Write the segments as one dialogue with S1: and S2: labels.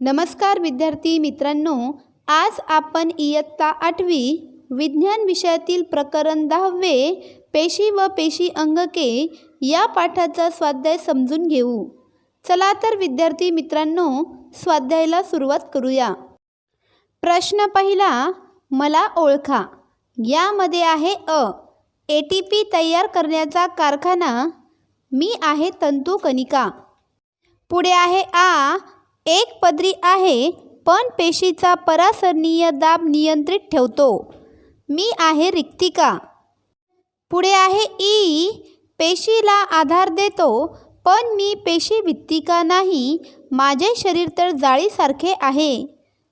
S1: नमस्कार विद्यार्थी मित्रांनो आज आपण इयत्ता आठवी विज्ञान विषयातील प्रकरण दहावे पेशी व पेशी अंगके या पाठाचा स्वाध्याय समजून घेऊ. चला तर विद्यार्थी मित्रांनो स्वाध्यायाला सुरुवात करूया. प्रश्न पहिला मला ओळखा. यामध्ये आहे अ. ए टी पी तयार करण्याचा कारखाना. मी आहे तंतुकणिका पुढे आहे आ. एक पदरी आहे पण पेशीचा परासरणीय दाब नियंत्रित ठेवतो. मी आहे रिक्तिका. पुढे आहे ई. पेशीला आधार देतो पण मी पेशी भित्तिका नाही माझे शरीर तर जाळीसारखे आहे.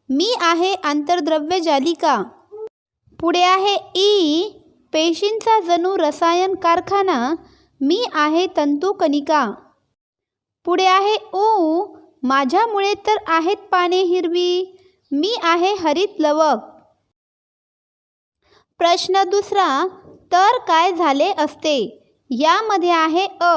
S1: मी आहे आंतरद्रव्य जालिका. पुढे आहे ई. पेशींचा जणू रसायन कारखाना मी आहे तंतुकणिका पुढे आहे ओ माझ्यामुळे तर आहेत पाने हिरवी मी आहे हरित लवक. प्रश्न दुसरा तर काय झाले असते? यामध्ये आहे अ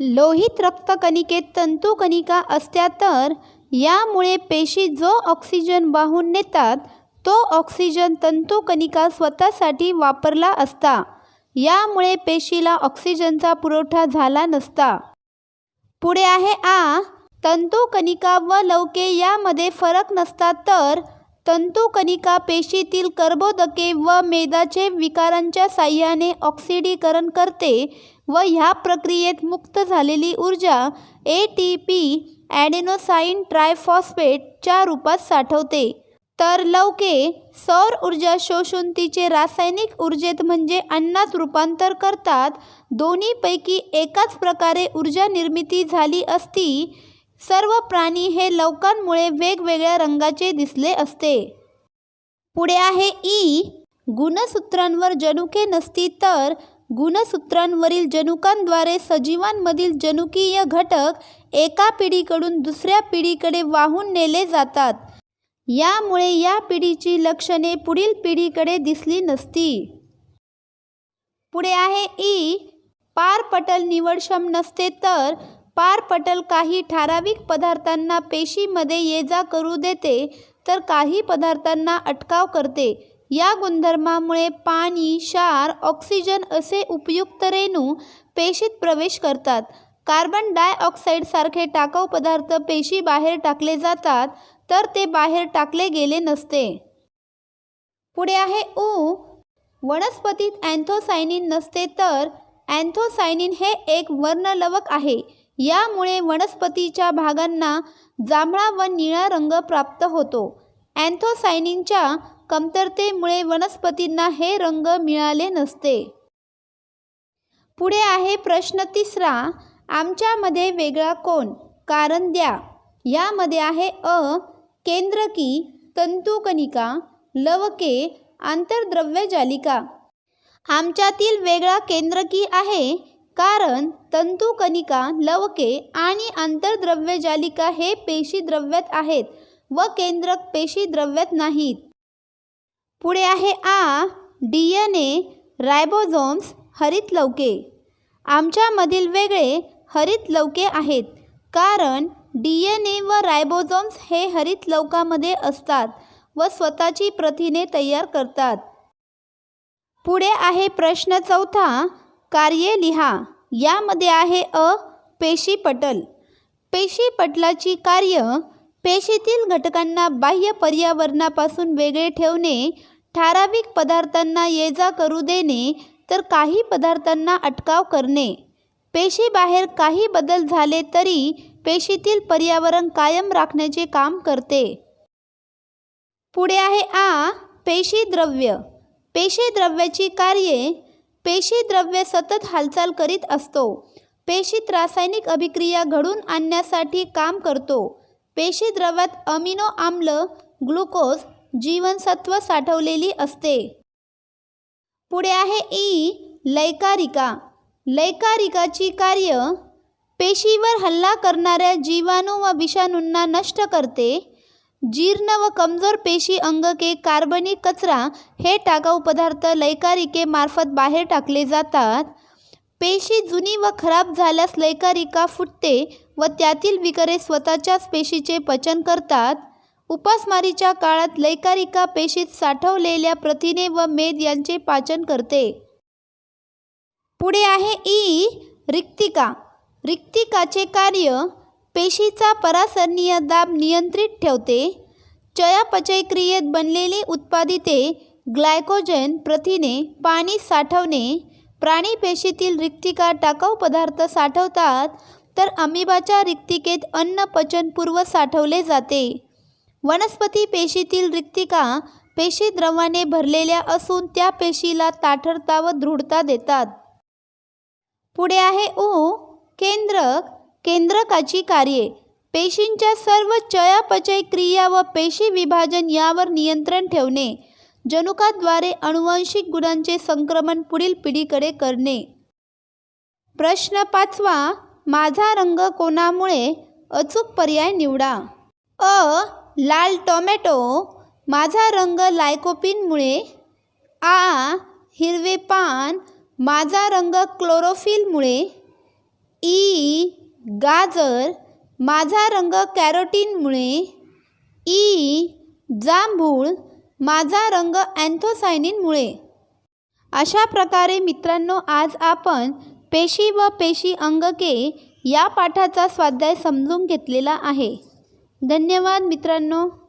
S1: लोहित रक्तकणिकेत तंतुकणिका असत्या तर यामुळे पेशी जो ऑक्सिजन वाहून नेतात तो ऑक्सिजन तंतुकणिका स्वतःसाठी वापरला असता. यामुळे पेशीला ऑक्सिजनचा पुरवठा झाला नसता. पुढे आहे आ. तंतुकणिका व लवके यामध्ये फरक नसता तर तंतुकणिका पेशीतील कर्बोदके व मेदाचे विकारांच्या साह्याने ऑक्सिडीकरण करते व ह्या प्रक्रियेत मुक्त झालेली ऊर्जा ए टी पी ॲडेनोसाईन ट्रायफॉस्फेटच्या रूपात साठवते. तर लवके सौर ऊर्जा शोषून तिचे रासायनिक ऊर्जेत म्हणजे अन्नात रूपांतर करतात. दोन्हीपैकी एकाच प्रकारे ऊर्जा निर्मिती झाली असती. सर्व प्राणी हे लवकांमुळे वेगवेगळ्या रंगाचे दिसले असते. पुढे आहे ई. गुणसूत्रांवर जनुके नसती तर गुणसूत्रांवरील जनुकांद्वारे सजीवांमधील जनुकीय घटक एका पिढीकडून दुसऱ्या पिढीकडे वाहून नेले जातात. यामुळे या पिढीची लक्षणे पुढील पिढीकडे दिसली नसती. पुढे आहे ई. पारपटल निवडक्षम नसते तर पारपटल काही ठराविक पदार्थांना पेशीमध्ये ये जा करू देते तर काही पदार्थांना अटकाव करते. या गुणधर्मामुळे पाणी क्षार ऑक्सिजन असे उपयुक्त रेणू पेशीत प्रवेश करतात. कार्बन डायऑक्साईडसारखे टाकाऊ पदार्थ पेशी बाहेर टाकले जातात तर ते बाहेर टाकले गेले नसते. पुढे आहे ऊ वनस्पतीत अँथोसायनिन नसते तर अँथोसायनिन हे एक वर्णलवक आहे. यामुळे वनस्पतीच्या भागांना जांभळा व निळा रंग प्राप्त होतो. अँथोसायनिनच्या कमतरतेमुळे वनस्पतींना हे रंग मिळाले नसते. पुढे आहे प्रश्न तिसरा. आमच्यामध्ये वेगळा कोण? कारण द्या. यामध्ये आहे अ. केंद्रकी तंतुकणिका लवके आंतरद्रव्य जालिका आमच्यातील वेगळा केंद्रकी आहे कारण तंतुकणिका लवके आणि आंतरद्रव्य जालिका हे पेशीद्रव्यात आहेत व केंद्रक पेशीद्रव्यात नाहीत. पुढे आहे आ डी एन ए रायबोझोम्स हरित लवके आमच्यामधील वेगळे हरित लवके आहेत कारण डी एन ए व रायबोझोम्स हे हरित लवकामध्ये असतात व स्वतःची प्रथिने तयार करतात. पुढे आहे प्रश्न चौथा कार्ये लिहा. यामध्ये आहे अ पेशीपटल. पेशीपटलाची कार्य पेशीतील घटकांना बाह्य पर्यावरणापासून वेगळे ठेवणे ठराविक पदार्थांना ये जा करू देणे तर काही पदार्थांना अटकाव करणे. पेशीबाहेर काही बदल झाले तरी पेशीतील पर्यावरण कायम राखण्याचे काम करते. पुढे आहे आ पेशीद्रव्य. पेशीद्रव्याची कार्ये पेशीद्रव्य सतत हालचाल करीत असतो. पेशीत रासायनिक अभिक्रिया घडून आणण्यासाठी काम करतो. पेशीद्रव्यात अमिनो आम्ल ग्लुकोज जीवनसत्व साठवलेली असते. पुढे आहे ई लैकारिका. लैकारिकाची कार्य पेशीवर हल्ला करणाऱ्या जीवाणू व विषाणूंना नष्ट करते. जीर्ण व कमजोर पेशी अंगके कार्बनिक कचरा हे टाकाऊ पदार्थ लयकारिकेमार्फत बाहेर टाकले जातात. पेशी जुनी व खराब झाल्यास लैकारिका फुटते व त्यातील विकरे स्वतःच्याच पेशीचे पचन करतात. उपासमारीच्या काळात लैकारिका पेशीत साठवलेल्या प्रथिने व मेद यांचे पाचन करते. पुढे आहे ई. रिक्तिका. रिक्तिकाचे कार्य पेशीचा परासरणीय दाब नियंत्रित ठेवते. चयापचय क्रियेत बनलेली उत्पादिते ग्लायकोजन प्रथिने पाणी साठवणे. प्राणी पेशीतील रिक्तिका टाकाऊ पदार्थ साठवतात तर अमिबाच्या रिक्तिकेत अन्न पचनपूर्व साठवले जाते. वनस्पती पेशीतील रिक्तिका पेशी द्रवाने भरलेल्या असून त्या पेशीला ताठरता व दृढता देतात. पुढे आहे ऊ केंद्रक केंद्रकाची कार्ये. पेशींच्या सर्व चयापचय क्रिया व पेशी विभाजन यावर नियंत्रण ठेवणे. जनुकाद्वारे अनुवांशिक गुणांचे संक्रमण पुढील पिढीकडे करणे. प्रश्न पाचवा माझा रंग कोणामुळे अचूक पर्याय निवडा? अ लाल टोमॅटो. माझा रंग लायकोपिनमुळे. आ हिरवे पान. माझा रंग क्लोरोफिलमुळे. ई गाजर माझा रंग कॅरोटीनमुळे ई जांभूळ माझा रंग अँथोसायनिनमुळे. अशा प्रकारे मित्रांनो आज आपण पेशी व पेशी अंगके या पाठाचा स्वाध्याय समजून घेतलेला आहे. धन्यवाद मित्रांनो.